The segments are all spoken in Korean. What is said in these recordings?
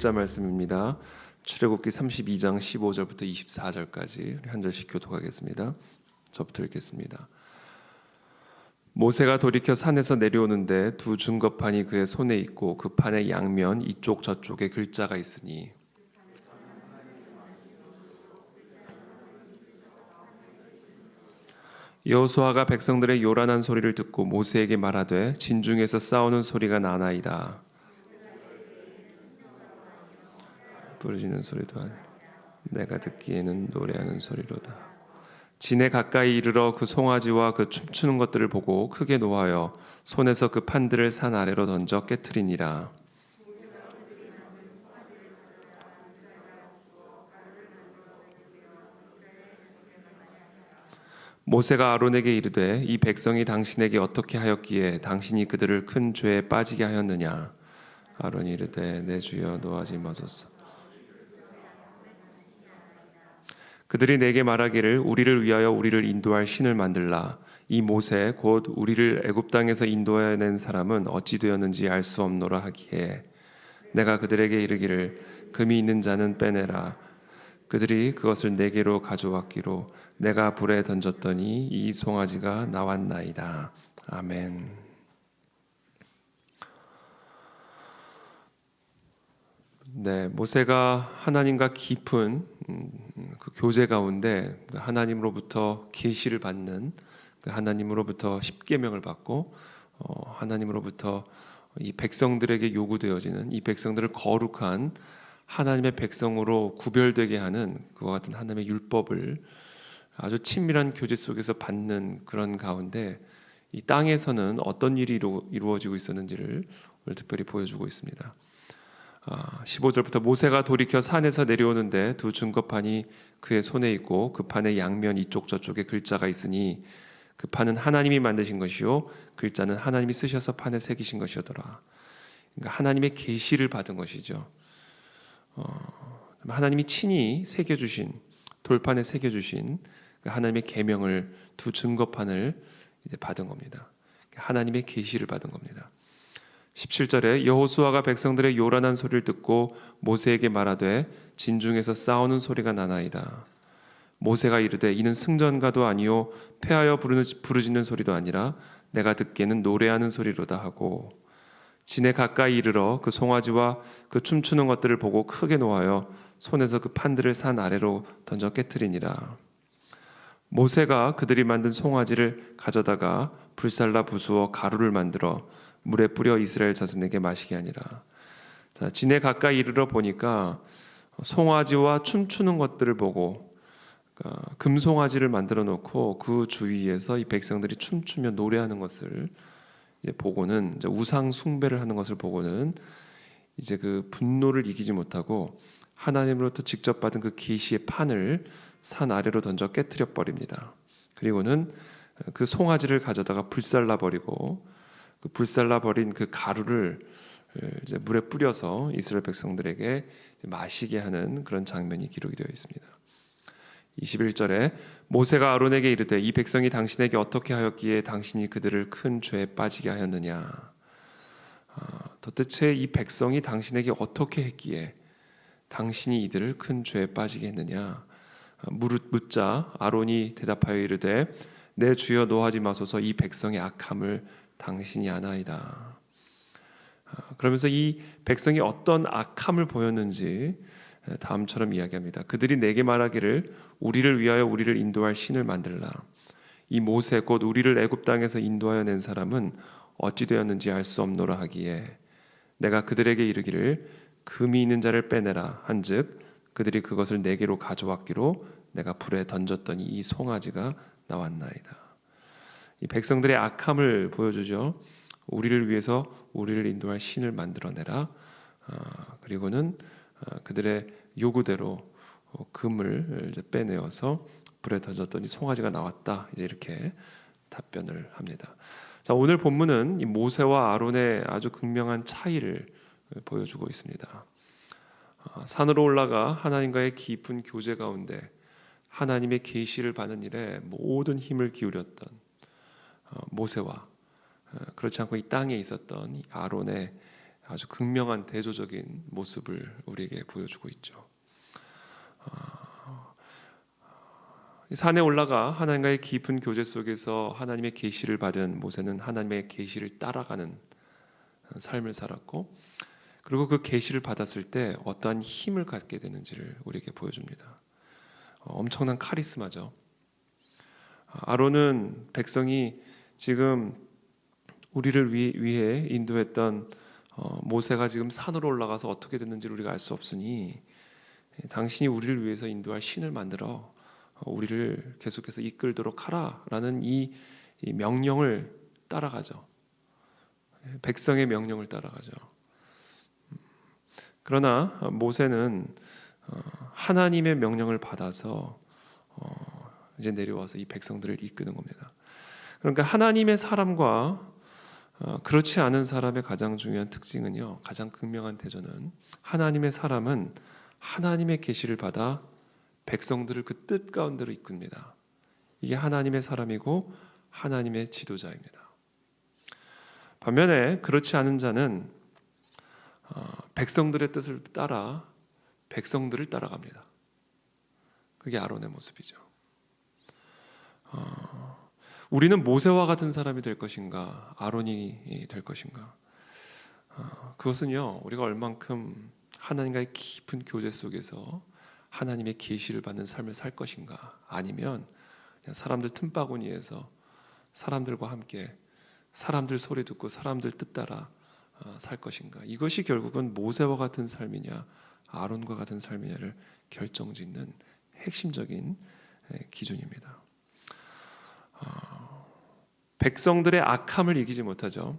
29일자 말씀입니다. 출애굽기 32장 15절부터 24절까지 한 절씩 교독하겠습니다. 저부터 읽겠습니다. 모세가 돌이켜 산에서 내려오는데 두 증거판이 그의 손에 있고 그 판의 양면 이쪽 저쪽에 글자가 있으니 여호수아가 백성들의 요란한 소리를 듣고 모세에게 말하되 진중에서 싸우는 소리가 나나이다. 부르짖는 소리도 아니 내가 듣기에는 노래하는 소리로다. 진에 가까이 이르러 그 송아지와 그 춤추는 것들을 보고 크게 노하여 손에서 그 판들을 산 아래로 던져 깨뜨리니라. 모세가 아론에게 이르되 이 백성이 당신에게 어떻게 하였기에 당신이 그들을 큰 죄에 빠지게 하였느냐 아론이 이르되 내 주여 노하지 마소서 그들이 내게 말하기를 우리를 위하여 우리를 인도할 신을 만들라 이 모세 곧 우리를 애굽 땅에서 인도해낸 사람은 어찌 되었는지 알 수 없노라 하기에 내가 그들에게 이르기를 금이 있는 자는 빼내라 그들이 그것을 내게로 가져왔기로 내가 불에 던졌더니 이 송아지가 나왔나이다. 아멘. 네, 모세가 하나님과 깊은 음, 그 교제 가운데 하나님으로부터 계시를 받는 그 하나님으로부터 십계명을 받고 어, 하나님으로부터 이 백성들에게 요구되어지는 이 백성들을 거룩한 하나님의 백성으로 구별되게 하는 그와 같은 하나님의 율법을 아주 친밀한 교제 속에서 받는 그런 가운데 이 땅에서는 어떤 일이 이루어지고 있었는지를 특별히 보여주고 있습니다. 15절부터 아, 모세가 돌이켜 산에서 내려오는데 두 증거판이 그의 손에 있고 그 판의 양면 이쪽 저쪽에 글자가 있으니 그 판은 하나님이 만드신 것이요 글자는 하나님이 쓰셔서 판에 새기신 것이더라. 그러니까 하나님의 계시를 받은 것이죠. 어, 하나님이 친히 새겨 주신 돌판에 새겨 주신 그 하나님의 계명을 두 증거판을 받은 겁니다. 하나님의 계시를 받은 겁니다. 17절에 여호수아가 백성들의 요란한 소리를 듣고 모세에게 말하되 진중에서 싸우는 소리가 나나이다. 모세가 이르되 이는 승전가도 아니요 패하여 부르짖는 소리도 아니라 내가 듣기에는 노래하는 소리로다 하고 진에 가까이 이르러 그 송아지와 그 춤추는 것들을 보고 크게 노하여 손에서 그 판들을 산 아래로 던져 깨뜨리니라. 모세가 그들이 만든 송아지를 가져다가 불살라 부수어 가루를 만들어 물에 뿌려 이스라엘 자손에게 마시게 하니라. 자, 진에 가까이 이르러 보니까 송아지와 춤추는 것들을 보고 그러니까 금송아지를 만들어 놓고 그 주위에서 이 백성들이 춤추며 노래하는 것을 이제 보고는 이제 우상 숭배를 하는 것을 보고는 이제 그 분노를 이기지 못하고 하나님으로부터 직접 받은 그 계시의 판을 산 아래로 던져 깨뜨려 버립니다. 그리고는 그 송아지를 가져다가 불살라 버리고 그 불살라 버린 그 가루를 이제 물에 뿌려서 이스라엘 백성들에게 마시게 하는 그런 장면이 기록이 되어 있습니다. 21절에 모세가 아론에게 이르되 이 백성이 당신에게 어떻게 하였기에 당신이 그들을 큰 죄에 빠지게 하였느냐? 아, 도대체 이 백성이 당신에게 어떻게 했기에 당신이 이들을 큰 죄에 빠지게 했느냐? 아, 묻자 아론이 대답하여 이르되 내 주여 노하지 마소서. 이 백성의 악함을 당신이 아나이다 아, 그러면서 이 백성이 어떤 악함을 보였는지 다음처럼 이야기합니다. 그들이 내게 말하기를 우리를 위하여 우리를 인도할 신을 만들라. 이 모세 곧 우리를 애굽 땅에서 인도하여 낸 사람은 어찌 되었는지 알 수 없노라 하기에 내가 그들에게 이르기를 금이 있는 자를 빼내라 한즉 그들이 그것을 내게로 가져왔기로 내가 불에 던졌더니 이 송아지가 나왔나이다. 이 백성들의 악함을 보여주죠. 우리를 위해서 우리를 인도할 신을 만들어내라. 아, 그리고는 아, 그들의 요구대로 어, 금을 빼내어서 불에 던졌더니 송아지가 나왔다. 이제 이렇게 답변을 합니다. 자, 오늘 본문은 모세와 아론의 아주 극명한 차이를 보여주고 있습니다. 아, 산으로 올라가 하나님과의 깊은 교제 가운데 하나님의 계시를 받는 일에 모든 힘을 기울였던 어, 모세와 어, 그렇지 않고 이 땅에 있었던 아론의 아주 극명한 대조적인 모습을 우리에게 보여주고 있죠. 아, 이 산에 올라가 하나님과의 깊은 교제 속에서 하나님의 계시를 받은 모세는 하나님의 계시를 따라가는 삶을 살았고 그리고 그 계시를 받았을 때 어떠한 힘을 갖게 되는지를 우리에게 보여줍니다. 어, 엄청난 카리스마죠. 아론은 백성이 지금 우리를 위, 위해 인도했던 어, 모세가 지금 산으로 올라가서 어떻게 됐는지를 우리가 알 수 없으니 예, 당신이 우리를 위해서 인도할 신을 만들어 어, 우리를 계속해서 이끌도록 하라라는 이, 이 명령을 따라가죠. 예, 백성의 명령을 따라가죠. 음, 그러나 모세는 어, 하나님의 명령을 받아서 어, 이제 내려와서 이 백성들을 이끄는 겁니다. 그러니까 하나님의 사람과 어, 그렇지 않은 사람의 가장 중요한 특징은요, 가장 극명한 대조는 하나님의 사람은 하나님의 계시를 받아 백성들을 그 뜻 가운데로 이끕니다. 이게 하나님의 사람이고 하나님의 지도자입니다. 반면에 그렇지 않은 자는 어, 백성들의 뜻을 따라 백성들을 따라갑니다. 그게 아론의 모습이죠. 어, 우리는 모세와 같은 사람이 될 것인가, 아론이 될 것인가? 어, 그것은요, 우리가 얼만큼 하나님과의 깊은 교제 속에서 하나님의 계시를 받는 삶을 살 것인가, 아니면 사람들 틈바구니에서 사람들과 함께 사람들 소리 듣고 사람들 뜻 따라 어, 살 것인가? 이것이 결국은 모세와 같은 삶이냐, 아론과 같은 삶이냐를 결정짓는 핵심적인 기준입니다. 어, 백성들의 악함을 이기지 못하죠.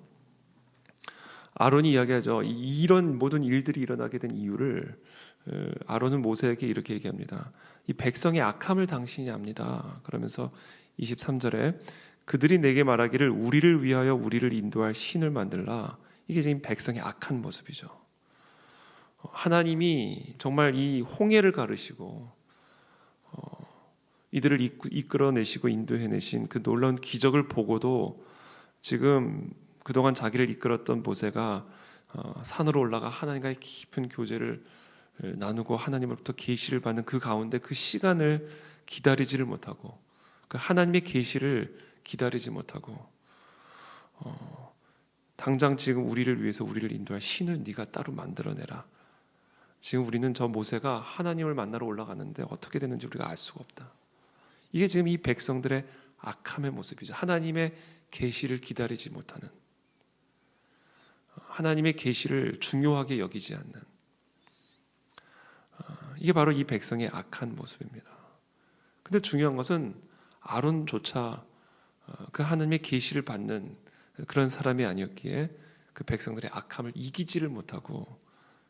아론이 이야기하죠. 이런 모든 일들이 일어나게 된 이유를 어, 아론은 모세에게 이렇게 얘기합니다. 이 백성의 악함을 당신이 압니다. 그러면서 23절에 그들이 내게 말하기를 우리를 위하여 우리를 인도할 신을 만들라. 이게 지금 백성의 악한 모습이죠. 하나님이 정말 이 홍해를 가르시고 이들을 이끌어내시고 인도해내신 그 놀라운 기적을 보고도 지금 그동안 자기를 이끌었던 모세가 어, 산으로 올라가 하나님과의 깊은 교제를 나누고 하나님으로부터 계시를 받는 그 가운데 그 시간을 기다리지를 못하고 그 하나님의 계시를 기다리지 못하고 어, 당장 지금 우리를 위해서 우리를 인도할 신을 네가 따로 만들어내라. 지금 우리는 저 모세가 하나님을 만나러 올라가는데 어떻게 되는지 우리가 알 수가 없다. 이게 지금 이 백성들의 악함의 모습이죠. 하나님의 계시를 기다리지 못하는 하나님의 계시를 중요하게 여기지 않는 이게 바로 이 백성의 악한 모습입니다. 근데 중요한 것은 아론조차 그 하나님의 계시를 받는 그런 사람이 아니었기에 그 백성들의 악함을 이기지를 못하고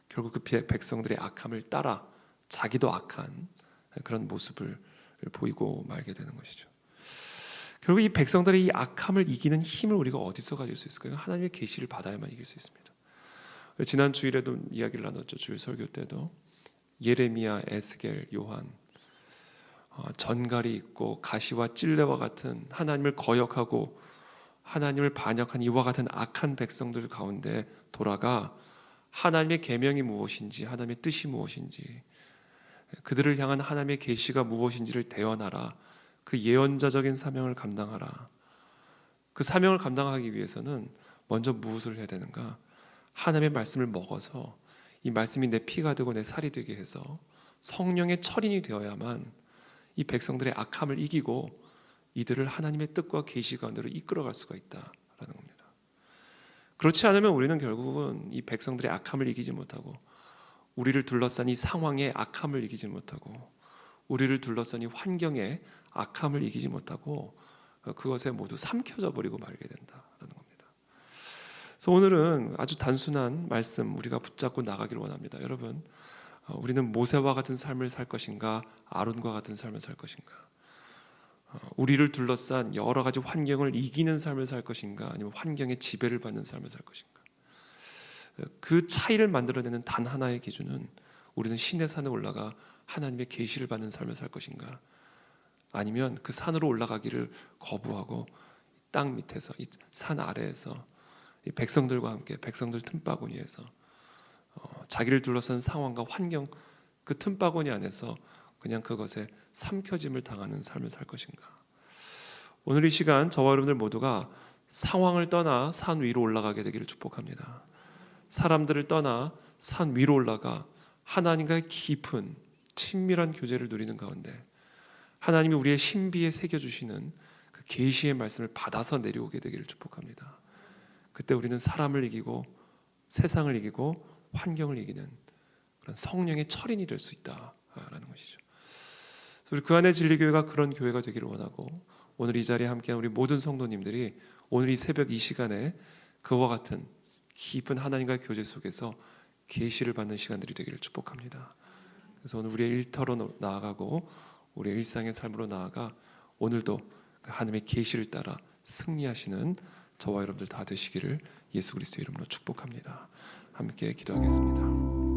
결국 그 백성들의 악함을 따라 자기도 악한 그런 모습을 보이고 말게 되는 것이죠. 결국 이 백성들의 이 악함을 이기는 힘을 우리가 어디서 가질 수 있을까요? 하나님의 계시를 받아야만 이길 수 있습니다. 지난 주일에도 이야기를 나눴죠. 주일 설교 때도 예레미야, 에스겔, 요한 어, 전갈이 있고 가시와 찔레와 같은 하나님을 거역하고 하나님을 반역한 이와 같은 악한 백성들 가운데 돌아가 하나님의 계명이 무엇인지 하나님의 뜻이 무엇인지 그들을 향한 하나님의 계시가 무엇인지를 대언하라. 그 예언자적인 사명을 감당하라. 그 사명을 감당하기 위해서는 먼저 무엇을 해야 되는가? 하나님의 말씀을 먹어서 이 말씀이 내 피가 되고 내 살이 되게 해서 성령의 철인이 되어야만 이 백성들의 악함을 이기고 이들을 하나님의 뜻과 계시 가운데로 이끌어갈 수가 있다라는 겁니다. 그렇지 않으면 우리는 결국은 이 백성들의 악함을 이기지 못하고 우리를 둘러싼 이 상황의 악함을 이기지 못하고 우리를 둘러싼 이 환경의 악함을 이기지 못하고 그것에 모두 삼켜져 버리고 말게 된다라는 겁니다. 그래서 오늘은 아주 단순한 말씀 우리가 붙잡고 나가기를 원합니다. 여러분, 어, 우리는 모세와 같은 삶을 살 것인가, 아론과 같은 삶을 살 것인가? 어, 우리를 둘러싼 여러 가지 환경을 이기는 삶을 살 것인가, 아니면 환경의 지배를 받는 삶을 살 것인가? 그 차이를 만들어내는 단 하나의 기준은 우리는 신의 산에 올라가 하나님의 계시를 받는 삶을 살 것인가 아니면 그 산으로 올라가기를 거부하고 땅 밑에서 이 산 아래에서 이 백성들과 함께 백성들 틈바구니에서 어, 자기를 둘러싼 상황과 환경 그 틈바구니 안에서 그냥 그것에 삼켜짐을 당하는 삶을 살 것인가? 오늘 이 시간 저와 여러분들 모두가 상황을 떠나 산 위로 올라가게 되기를 축복합니다. 사람들을 떠나 산 위로 올라가 하나님과의 깊은 친밀한 교제를 누리는 가운데 하나님이 우리의 신비에 새겨 주시는 그 계시의 말씀을 받아서 내려오게 되기를 축복합니다. 그때 우리는 사람을 이기고 세상을 이기고 환경을 이기는 그런 성령의 철인이 될 수 있다라는 것이죠. 우리 그 안에 진리교회가 그런 교회가 되기를 원하고 오늘 이 자리에 함께한 우리 모든 성도님들이 오늘 이 새벽 이 시간에 그와 같은 깊은 하나님과의 교제 속에서 계시를 받는 시간들이 되기를 축복합니다. 그래서 오늘 우리의 일터로 나아가고 우리의 일상의 삶으로 나아가 오늘도 그 하나님의 계시를 따라 승리하시는 저와 여러분들 다 되시기를 예수 그리스도 이름으로 축복합니다. 함께 기도하겠습니다.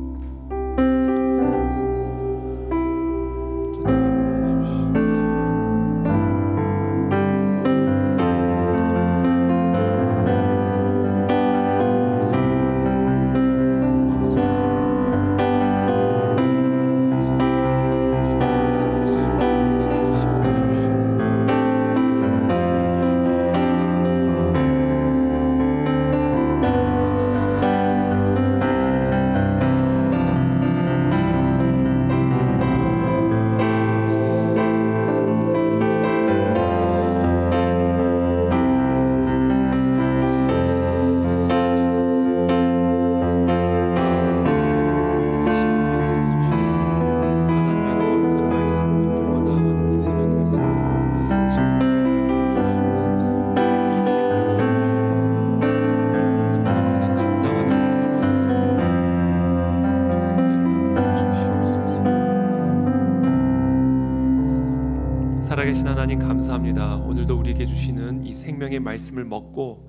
하나님 감사합니다. 오늘도 우리에게 주시는 이 생명의 말씀을 먹고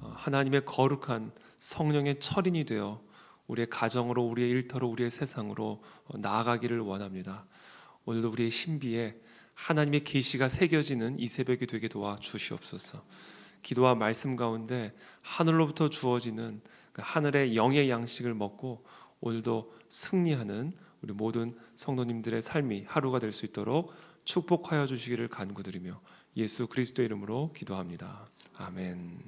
어, 하나님의 거룩한 성령의 철인이 되어 우리의 가정으로 우리의 일터로 우리의 세상으로 어, 나아가기를 원합니다. 오늘도 우리의 신비에 하나님의 계시가 새겨지는 이 새벽이 되게 도와 주시옵소서. 기도와 말씀 가운데 하늘로부터 주어지는 그 하늘의 영의 양식을 먹고 오늘도 승리하는 우리 모든 성도님들의 삶이 하루가 될 수 있도록 축복하여 주시기를 간구드리며 예수 그리스도 이름으로 기도합니다. 아멘.